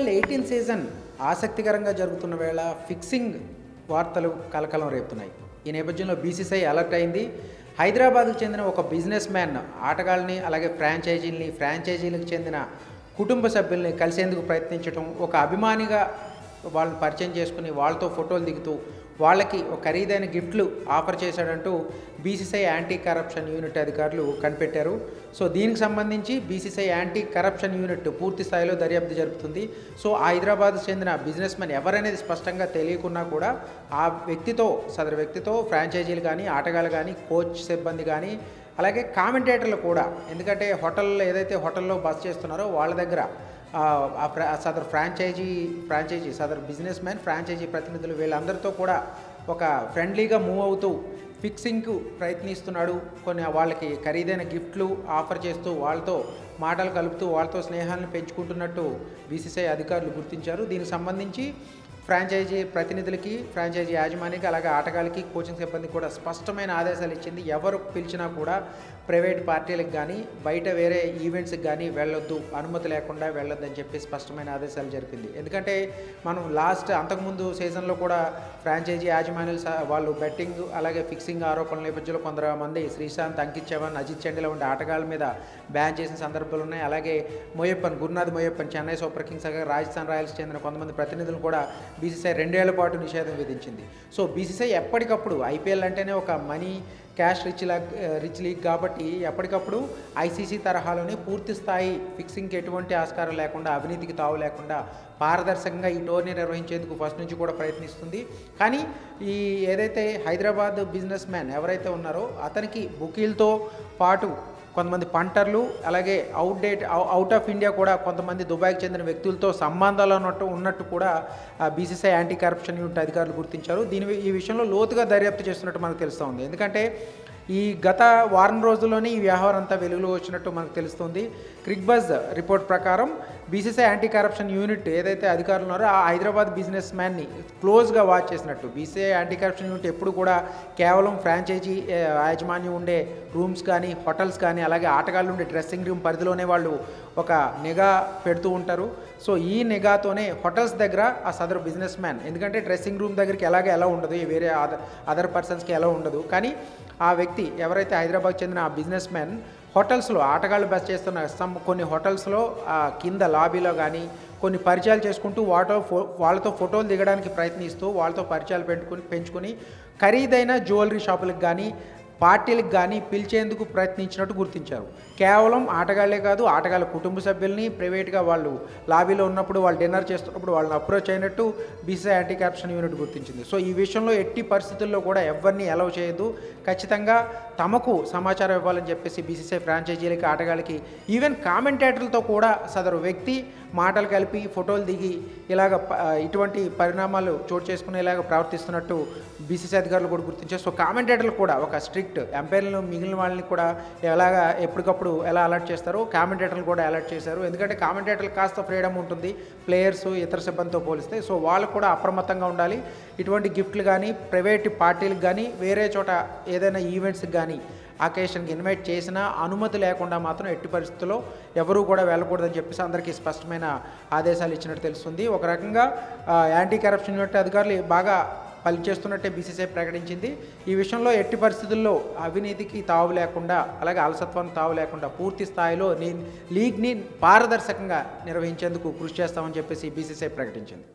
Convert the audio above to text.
IPL eighteen season ఆసక్తికరంగా జరుగుతున్న వేళ ఫిక్సింగ్ వార్తలు కలకలం రేపుతున్నాయి. ఈ నేపథ్యంలో బీసీసీఐ అలర్ట్ అయింది. హైదరాబాద్కు చెందిన ఒక బిజినెస్ మ్యాన్ ఆటగాళ్ళని అలాగే ఫ్రాంచైజీలని ఫ్రాంచైజీలకు చెందిన కుటుంబ సభ్యుల్ని కలిసేందుకు ప్రయత్నించడం ఒక అభిమానిగా వాళ్ళని పరిచయం చేసుకుని వాళ్ళతో ఫోటోలు దిగుతూ వాళ్ళకి ఒక ఖరీదైన గిఫ్ట్లు ఆఫర్ చేశాడంటూ బీసీసీఐ యాంటీ కరప్షన్ యూనిట్ అధికారులు కనిపెట్టారు. సో దీనికి సంబంధించి బీసీసీఐ యాంటీ కరప్షన్ యూనిట్ పూర్తి స్థాయిలో దర్యాప్తు జరుపుతుంది. సో హైదరాబాద్ చెందిన బిజినెస్ మ్యాన్ ఎవరనేది స్పష్టంగా తెలియకున్నా కూడా ఆ వ్యక్తితో సదరు వ్యక్తితో ఫ్రాంచైజీలు కానీ ఆటగాళ్ళు కానీ కోచ్ సిబ్బంది కానీ అలాగే కామెంటేటర్లు కూడా ఎందుకంటే హోటల్లో ఏదైతే హోటల్లో బస్ చేస్తున్నారో వాళ్ళ దగ్గర సదరు ఫ్రాంచైజీ ఫ్రాంచైజీ సదరు బిజినెస్ మ్యాన్ ఫ్రాంచైజీ ప్రతినిధులు వీళ్ళందరితో కూడా ఒక ఫ్రెండ్లీగా మూవ్ అవుతూ ఫిక్సింగ్కు ప్రయత్నిస్తున్నాడు. కొన్ని వాళ్ళకి ఖరీదైన గిఫ్ట్లు ఆఫర్ చేస్తూ వాళ్ళతో మాటలు కలుపుతూ వాళ్ళతో స్నేహాలను పెంచుకుంటున్నట్టు బీసీసీఐ అధికారులు గుర్తించారు. దీనికి సంబంధించి ఫ్రాంచైజీ ప్రతినిధులకి ఫ్రాంచైజీ యాజమానికి అలాగే ఆటగాళ్ళకి కోచింగ్ సిబ్బంది కూడా స్పష్టమైన ఆదేశాలు ఇచ్చింది. ఎవరు పిలిచినా కూడా ప్రైవేట్ పార్టీలకు కానీ బయట వేరే ఈవెంట్స్కి కానీ వెళ్ళొద్దు అనుమతి లేకుండా వెళ్ళొద్దు అని చెప్పి స్పష్టమైన ఆదేశాలు జరిపింది. ఎందుకంటే మనం లాస్ట్ అంతకుముందు సీజన్లో కూడా ఫ్రాంచైజీ యాజమాన్యులు వాళ్ళు బెట్టింగ్ అలాగే ఫిక్సింగ్ ఆరోపణల నేపథ్యంలో కొందరమంది శ్రీశాంత్ అంకిత్ చవన్ అజిత్ చండీల ఉండే ఆటగాళ్ళ మీద బ్యాన్ చేసిన సందర్భాలు ఉన్నాయి. అలాగే మోయప్పన్ గురునాథ్ మొయ్యప్పన్ చెన్నై సూపర్ కింగ్స్ అలాగే రాజస్థాన్ రాయల్స్ చెందిన కొంతమంది ప్రతినిధులు కూడా బీసీసీఐ రెండేళ్ళ పాటు నిషేధం విధించింది. సో బీసీసీఐ ఎప్పటికప్పుడు ఐపీఎల్ అంటేనే ఒక మనీ క్యాష్ రిచ్ లా రిచ్ లీగ్ కాబట్టి ఎప్పటికప్పుడు ఐసీసీ తరహాలోనే పూర్తి స్థాయి ఫిక్సింగ్కి ఎటువంటి ఆస్కారం లేకుండా అవినీతికి తావు లేకుండా పారదర్శకంగా ఈ టోర్నీ నిర్వహించేందుకు ఫస్ట్ నుంచి కూడా ప్రయత్నిస్తుంది. కానీ ఈ ఏదైతే హైదరాబాద్ బిజినెస్ మ్యాన్ ఎవరైతే ఉన్నారో అతనికి బుకీలతో పాటు కొంతమంది పంటర్లు అలాగే out date out of India కూడా కొంతమంది దుబాయ్కి చెందిన వ్యక్తులతో సంబంధాలు ఉన్నట్టు ఉన్నట్టు కూడా బీసీసీఐ యాంటీ కరప్షన్ యూనిట్ అధికారులు గుర్తించారు. దీని ఈ విషయంలో లోతుగా దర్యాప్తు చేస్తున్నట్టు మనకు తెలుస్తోంది ఎందుకంటే ఈ గత వారం రోజుల్లోనే ఈ వ్యవహారం అంతా వెలుగులో వచ్చినట్టు మనకు తెలుస్తుంది. క్రిక్బజ్ రిపోర్ట్ ప్రకారం బీసీసీ యాంటీ కరప్షన్ యూనిట్ ఏదైతే అధికారులు ఉన్నారో ఆ హైదరాబాద్ బిజినెస్ మ్యాన్ని క్లోజ్గా వాచ్ చేసినట్టు. బీసీఐ యాంటీ కరప్షన్ యూనిట్ ఎప్పుడు కూడా కేవలం ఫ్రాంచైజీ యాజమాన్యం ఉండే రూమ్స్ కానీ హోటల్స్ కానీ అలాగే ఆటగాళ్ళు ఉండే డ్రెస్సింగ్ రూమ్ పరిధిలోనే వాళ్ళు ఒక నిఘా పెడుతూ ఉంటారు. సో ఈ నిఘాతోనే హోటల్స్ దగ్గర ఆ సదరు బిజినెస్ మ్యాన్ ఎందుకంటే డ్రెస్సింగ్ రూమ్ దగ్గరికి ఎలాగ ఎలా ఉండదు వేరే అదర్ అదర్ పర్సన్స్కి ఎలా ఉండదు. కానీ ఆ వ్యక్తి ఎవరైతే హైదరాబాద్ చెందిన ఆ బిజినెస్ మ్యాన్ హోటల్స్లో ఆటగాళ్ళు బస్ చేస్తున్న సమ్ కొన్ని హోటల్స్లో కింద లాబీలో కానీ కొన్ని పరిచయాలు చేసుకుంటూ వాటో ఫో వాళ్ళతో ఫోటోలు దిగడానికి ప్రయత్నిస్తూ వాళ్ళతో పరిచయాలు పెట్టుకుని పెంచుకుని ఖరీదైన జ్యువెలరీ షాపులకు కానీ పార్టీలకు కానీ పిలిచేందుకు ప్రయత్నించినట్టు గుర్తించారు. కేవలం ఆటగాళ్ళే కాదు ఆటగాళ్ళ కుటుంబ సభ్యుల్ని ప్రైవేట్గా వాళ్ళు లాబీలో ఉన్నప్పుడు వాళ్ళు డిన్నర్ చేస్తున్నప్పుడు వాళ్ళని అప్రోచ్ అయినట్టు బీసీఐ యాంటీ కరప్షన్ యూనిట్ గుర్తించింది. సో ఈ విషయంలో ఎట్టి పరిస్థితుల్లో కూడా ఎవరిని అలౌ చేయదు ఖచ్చితంగా తమకు సమాచారం ఇవ్వాలని చెప్పేసి బీసీసీఐ ఫ్రాంచైజీలకి ఆటగాళ్ళకి ఈవెన్ కామెంటేటర్లతో కూడా సదరు వ్యక్తి మాటలు కలిపి ఫోటోలు దిగి ఇలాగ ఇటువంటి పరిణామాలు చోటు చేసుకునేలాగా ప్రవర్తిస్తున్నట్టు బీసీసీ అధికారులు కూడా గుర్తించారు. సో కామెంటేటర్లు కూడా ఒక స్ట్రిక్ట్ ఎంపైర్లను మిగిలిన వాళ్ళని కూడా ఎలాగా ఎప్పటికప్పుడు ఎలా అలర్ట్ చేస్తారో కామెంటేటర్లు కూడా అలర్ట్ చేశారు. ఎందుకంటే కామెంటేటర్లు కాస్త ఫ్రీడమ్ ఉంటుంది ప్లేయర్స్ ఇతర సిబ్బందితో పోలిస్తే. సో వాళ్ళు కూడా అప్రమత్తంగా ఉండాలి. ఇటువంటి గిఫ్ట్లు కానీ ప్రైవేట్ పార్టీలకు కానీ వేరే చోట ఏదైనా ఈవెంట్స్కి కానీ అకేషన్కి ఇన్వైట్ చేసినా అనుమతి లేకుండా మాత్రం ఎట్టి పరిస్థితుల్లో ఎవరూ కూడా వెళ్ళకూడదని చెప్పేసి అందరికీ స్పష్టమైన ఆదేశాలు ఇచ్చినట్టు తెలుస్తుంది. ఒక రకంగా యాంటీ కరప్షన్ యూనిట్ అధికారులు బాగా పనిచేస్తున్నట్టే బీసీసీఐ ప్రకటించింది. ఈ విషయంలో ఎట్టి పరిస్థితుల్లో అవినీతికి తావు లేకుండా అలాగే అలసత్వానికి తావు లేకుండా పూర్తి స్థాయిలో లీగ్ని పారదర్శకంగా నిర్వహించేందుకు కృషి చేస్తామని చెప్పేసి బీసీసీఐ ప్రకటించింది.